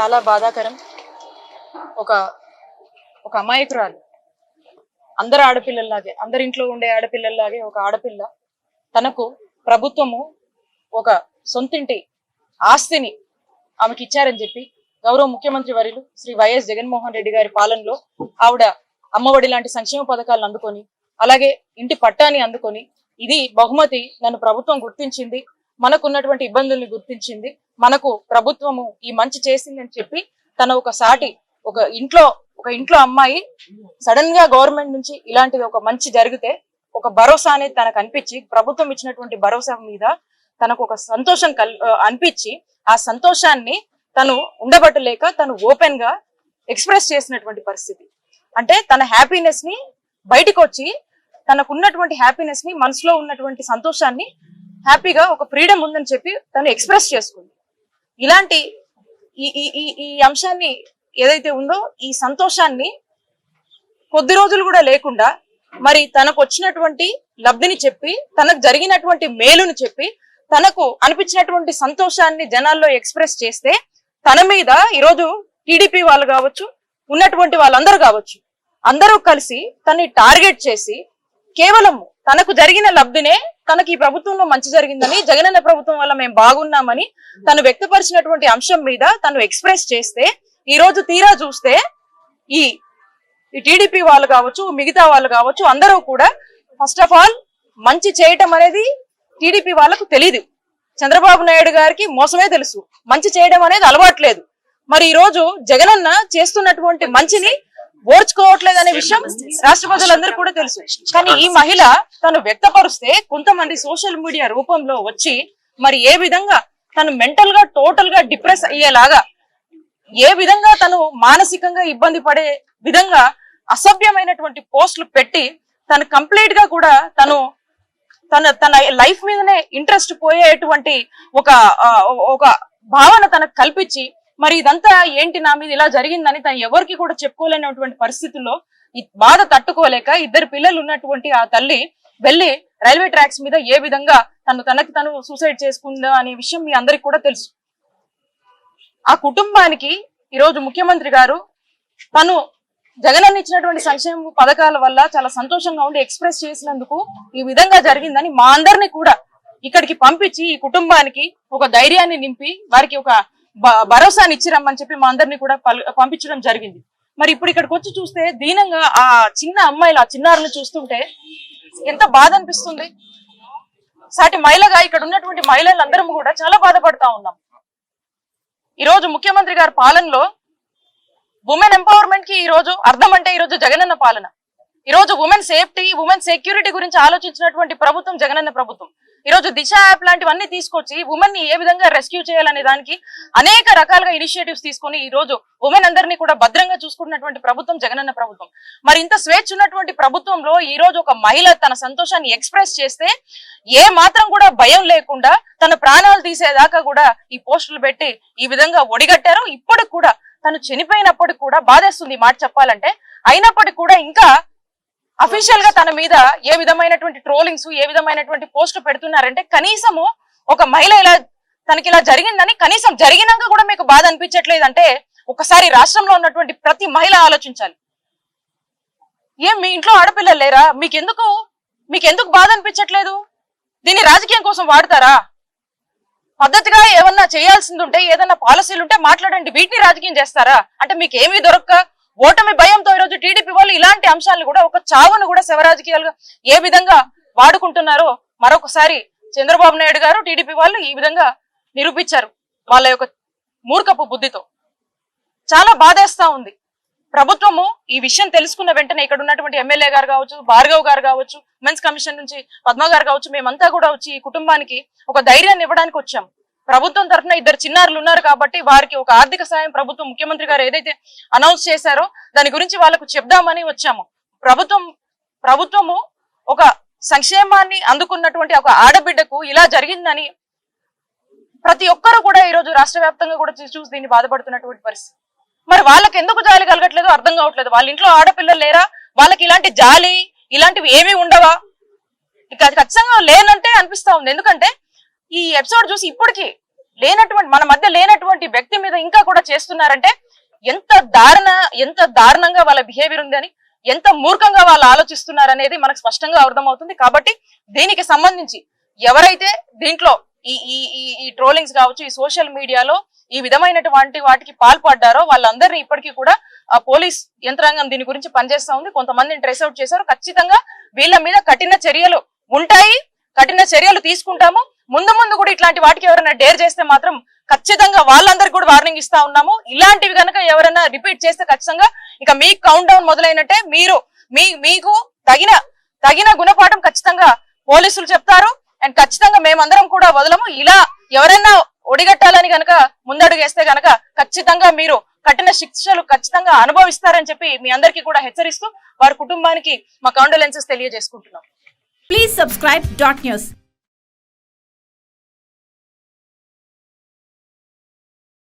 చాలా బాధాకరం. ఒక ఒక అమాయకురాలు. అందరు ఆడపిల్లల్లాగే అందరి ఇంట్లో ఉండే ఆడపిల్లల్లాగే ఒక ఆడపిల్ల. తనకు ప్రభుత్వము ఒక సొంతింటి ఆస్తిని ఆమెకి ఇచ్చారని చెప్పి గౌరవ ముఖ్యమంత్రి వర్యులు శ్రీ వైఎస్ జగన్మోహన్ రెడ్డి గారి పాలనలో ఆవిడ అమ్మఒడి లాంటి సంక్షేమ పథకాలను అందుకొని అలాగే ఇంటి పట్టాని అందుకొని ఇది బహుమతి నన్ను ప్రభుత్వం గుర్తించింది. మనకున్నటువంటి ఇబ్బందుల్ని గుర్తించింది. మనకు ప్రభుత్వము ఈ మంచి చేసిందని చెప్పి తన ఒక సాటి ఒక ఇంట్లో ఒక ఇంట్లో అమ్మాయి సడన్గా గవర్నమెంట్ నుంచి ఇలాంటిది ఒక మంచి జరిగితే ఒక భరోసా అనేది తనకు అనిపించి ప్రభుత్వం ఇచ్చినటువంటి భరోసా మీద తనకు ఒక సంతోషం కల్ అనిపించి ఆ సంతోషాన్ని తను ఉండబట్టలేక తను ఓపెన్గా ఎక్స్ప్రెస్ చేసినటువంటి పరిస్థితి. అంటే తన హ్యాపీనెస్ని బయటకు వచ్చి తనకున్నటువంటి హ్యాపీనెస్ని మనసులో ఉన్నటువంటి సంతోషాన్ని హ్యాపీగా ఒక ఫ్రీడమ్ ఉందని చెప్పి తను ఎక్స్ప్రెస్ చేసుకుంది. ఇలాంటి ఈ ఈ ఈ ఈ అంశాన్ని ఏదైతే ఉందో ఈ సంతోషాన్ని కొద్ది రోజులు కూడా లేకుండా మరి తనకు వచ్చినటువంటి లబ్ధిని చెప్పి తనకు జరిగినటువంటి మేలుని చెప్పి తనకు అనిపించినటువంటి సంతోషాన్ని జనాల్లో ఎక్స్ప్రెస్ చేస్తే తన మీద ఈరోజు టీడీపీ వాళ్ళు కావచ్చు ఉన్నటువంటి వాళ్ళందరూ కావచ్చు అందరూ కలిసి తనని టార్గెట్ చేసి కేవలం తనకు జరిగిన లబ్ధినే తనకి ఈ ప్రభుత్వంలో మంచి జరిగిందని జగనన్న ప్రభుత్వం వల్ల మేము బాగున్నామని తను వ్యక్తపరిచినటువంటి అంశం మీద తను ఎక్స్ప్రెస్ చేస్తే ఈ రోజు తీరా చూస్తే ఈ ఈ టీడీపీ వాళ్ళు కావచ్చు మిగతా వాళ్ళు కావచ్చు అందరూ కూడా ఫస్ట్ ఆఫ్ ఆల్ మంచి చేయటం అనేది టీడీపీ వాళ్ళకు తెలియదు చంద్రబాబు నాయుడు గారికి మోసమే తెలుసు. మంచి చేయడం అనేది అలవాట్లేదు. మరి ఈ రోజు జగనన్న చేస్తున్నటువంటి మంచిని ఓర్చుకోవట్లేదు అనే విషయం రాష్ట్ర ప్రజలందరూ కూడా తెలుసు. కానీ ఈ మహిళ తను వ్యక్తపరుస్తే కొంతమంది సోషల్ మీడియా రూపంలో వచ్చి మరి ఏ విధంగా తను మెంటల్గా టోటల్గా డిప్రెస్ అయ్యేలాగా ఏ విధంగా తను మానసికంగా ఇబ్బంది పడే విధంగా అసభ్యమైనటువంటి పోస్టులు పెట్టి తను కంప్లీట్గా కూడా తను తన తన లైఫ్ మీదనే ఇంట్రెస్ట్ పోయేటువంటి ఒక ఒక భావన తనకు కల్పించి మరి ఇదంతా ఏంటి నా మీద ఇలా జరిగిందని తను ఎవరికి కూడా చెప్పుకోలేనటువంటి పరిస్థితుల్లో ఈ బాధ తట్టుకోలేక ఇద్దరు పిల్లలు ఉన్నటువంటి ఆ తల్లి వెళ్ళి రైల్వే ట్రాక్స్ మీద ఏ విధంగా తను తనకి తను సూసైడ్ చేసుకుందా అనే విషయం మీ అందరికి కూడా తెలుసు. ఆ కుటుంబానికి ఈరోజు ముఖ్యమంత్రి గారు తను జగనన్న ఇచ్చినటువంటి సంక్షేమ పథకాల వల్ల చాలా సంతోషంగా ఉండి ఎక్స్ప్రెస్ చేసినందుకు ఈ విధంగా జరిగిందని మా అందరినీ కూడా ఇక్కడికి పంపించి ఈ కుటుంబానికి ఒక ధైర్యాన్ని నింపి వారికి ఒక భరోసాని ఇచ్చిరమ్మని చెప్పి మా అందరినీ కూడా పల్- పంపించడం జరిగింది. మరి ఇప్పుడు ఇక్కడికి వచ్చి చూస్తే దీనంగా ఆ చిన్న అమ్మాయిలు ఆ చిన్నారుని చూస్తుంటే ఎంత బాధ అనిపిస్తుంది. సాటి మహిళగా ఇక్కడ ఉన్నటువంటి మహిళలందరం కూడా చాలా బాధపడతా ఉన్నాం. ఈ రోజు ముఖ్యమంత్రి గారి పాలనలో ఉమెన్ ఎంపవర్మెంట్కి ఈ రోజు అర్థం అంటే ఈ రోజు జగనన్న పాలన. ఈ రోజు ఉమెన్ సేఫ్టీ ఉమెన్ సెక్యూరిటీ గురించి ఆలోచించినటువంటి ప్రభుత్వం జగనన్న ప్రభుత్వం. ఈ రోజు దిశ యాప్ లాంటివన్నీ తీసుకొచ్చి ఉమెన్ని ఏ విధంగా రెస్క్యూ చేయాలనే దానికి అనేక రకాలుగా ఇనిషియేటివ్స్ తీసుకొని ఈ రోజు ఉమెన్ అందరినీ కూడా భద్రంగా చూసుకుంటున్నటువంటి ప్రభుత్వం జగనన్న ప్రభుత్వం. మరి ఇంత స్వేచ్ఛ ఉన్నటువంటి ప్రభుత్వంలో ఈ రోజు ఒక మహిళ తన సంతోషాన్ని ఎక్స్ప్రెస్ చేస్తే ఏ మాత్రం కూడా భయం లేకుండా తన ప్రాణాలు తీసేదాకా కూడా ఈ పోస్టులు పెట్టి ఈ విధంగా ఒడిగట్టారు. ఇప్పటికి కూడా తను చనిపోయినప్పటికి కూడా బాధేస్తుంది మాట చెప్పాలంటే. అయినప్పటికీ కూడా ఇంకా అఫీషియల్గా తన మీద ఏ విధమైనటువంటి ట్రోలింగ్స్ ఏ విధమైనటువంటి పోస్టులు పెడుతున్నారంటే కనీసము ఒక మహిళ ఇలా తనకి ఇలా జరిగిందని కనీసం జరిగినాక కూడా మీకు బాధ అనిపించట్లేదు అంటే ఒకసారి రాష్ట్రంలో ఉన్నటువంటి ప్రతి మహిళ ఆలోచించాలి. ఏం మీ ఇంట్లో ఆడపిల్లలు లేరా? మీకెందుకు? మీకెందుకు బాధ అనిపించట్లేదు? దీన్ని రాజకీయం కోసం వాడతారా? పద్ధతిగా ఏమన్నా చేయాల్సింది ఉంటే ఏదన్నా పాలసీలు ఉంటే మాట్లాడండి. వీటిని రాజకీయం చేస్తారా? అంటే మీకు ఏమీ దొరక్క? ఓటమి భయంతో ఈరోజు టీడీపీ వాళ్ళు ఇలాంటి అంశాలను కూడా ఒక చావును కూడా శివరాజకీయాలుగా ఏ విధంగా వాడుకుంటున్నారో మరొకసారి చంద్రబాబు నాయుడు గారు టీడీపీ వాళ్ళు ఈ విధంగా నిరూపించారు వాళ్ళ యొక్క మూర్ఖపు బుద్ధితో. చాలా బాధేస్తా ఉంది. ప్రభుత్వము ఈ విషయం తెలుసుకున్న వెంటనే ఇక్కడ ఉన్నటువంటి ఎమ్మెల్యే గారు కావచ్చు భార్గవ్ గారు కావచ్చు మెన్స్ కమిషన్ నుంచి పద్మ గారు కావచ్చు మేమంతా కూడా వచ్చి ఈ కుటుంబానికి ఒక ధైర్యాన్ని ఇవ్వడానికి వచ్చాం. ప్రభుత్వం తరఫున ఇద్దరు చిన్నారులు ఉన్నారు కాబట్టి వారికి ఒక ఆర్థిక సాయం ప్రభుత్వం ముఖ్యమంత్రి గారు ఏదైతే అనౌన్స్ చేశారో దాని గురించి వాళ్ళకు చెప్దామని వచ్చాము. ప్రభుత్వం ప్రభుత్వము ఒక సంక్షేమాన్ని అందుకున్నటువంటి ఒక ఆడబిడ్డకు ఇలా జరిగిందని ప్రతి ఒక్కరు కూడా ఈ రోజు రాష్ట్ర వ్యాప్తంగా కూడా చూ- చూసి దీన్ని బాధపడుతున్నటువంటి పరిస్థితి. మరి వాళ్ళకి ఎందుకు జాలి కలగట్లేదు అర్థం కావట్లేదు. వాళ్ళ ఇంట్లో ఆడపిల్లలు లేరా? వాళ్ళకి ఇలాంటి జాలి ఇలాంటివి ఏమీ ఉండవా? ఇక అది ఖచ్చితంగా లేనంటే అనిపిస్తా ఉంది. ఎందుకంటే ఈ ఎపిసోడ్ చూసి ఇప్పటికి లేనటువంటి మన మధ్య లేనటువంటి వ్యక్తి మీద ఇంకా కూడా చేస్తున్నారంటే ఎంత దారుణ ఎంత దారుణంగా వాళ్ళ బిహేవియర్ ఉందని ఎంత మూర్ఖంగా వాళ్ళు ఆలోచిస్తున్నారు అనేది మనకు స్పష్టంగా అర్థమవుతుంది. కాబట్టి దీనికి సంబంధించి ఎవరైతే దీంట్లో ఈ ఈ ఈ- ఈ ట్రోలింగ్స్ కావచ్చు ఈ సోషల్ మీడియాలో ఈ విధమైనటువంటి వాటికి పాల్పడ్డారో వాళ్ళందరినీ ఇప్పటికీ కూడా ఆ పోలీస్ యంత్రాంగం దీని గురించి పనిచేస్తా ఉంది. కొంతమందిని ట్రేస్ అవుట్ చేశారు. ఖచ్చితంగా వీళ్ళ మీద కఠిన చర్యలు ఉంటాయి. కఠిన చర్యలు తీసుకుంటాము. ముందు ముందు కూడా ఇట్లాంటి వాటికి ఎవరైనా డేర్ చేస్తే మాత్రం ఖచ్చితంగా వాళ్ళందరికీ కూడా వార్నింగ్ ఇస్తా ఉన్నాము. ఇలాంటివి కనుక ఎవరైనా రిపీట్ చేస్తే ఖచ్చితంగా ఇక మీ కౌంట్ డౌన్ మొదలైనట్టే మీరు మీ మీకు తగిన తగిన గుణపాఠం ఖచ్చితంగా పోలీసులు చెప్తారు. అండ్ ఖచ్చితంగా మేమందరం కూడా వదలము. ఇలా ఎవరైనా ఒడిగట్టాలని గనక ముందడుగేస్తే గనక ఖచ్చితంగా మీరు కఠిన శిక్షలు ఖచ్చితంగా అనుభవిస్తారని చెప్పి మీ అందరికీ కూడా హెచ్చరిస్తూ వారి కుటుంబానికి మా కాండోలెన్సెస్ తెలియజేసుకుంటున్నాం. Please subscribe dot news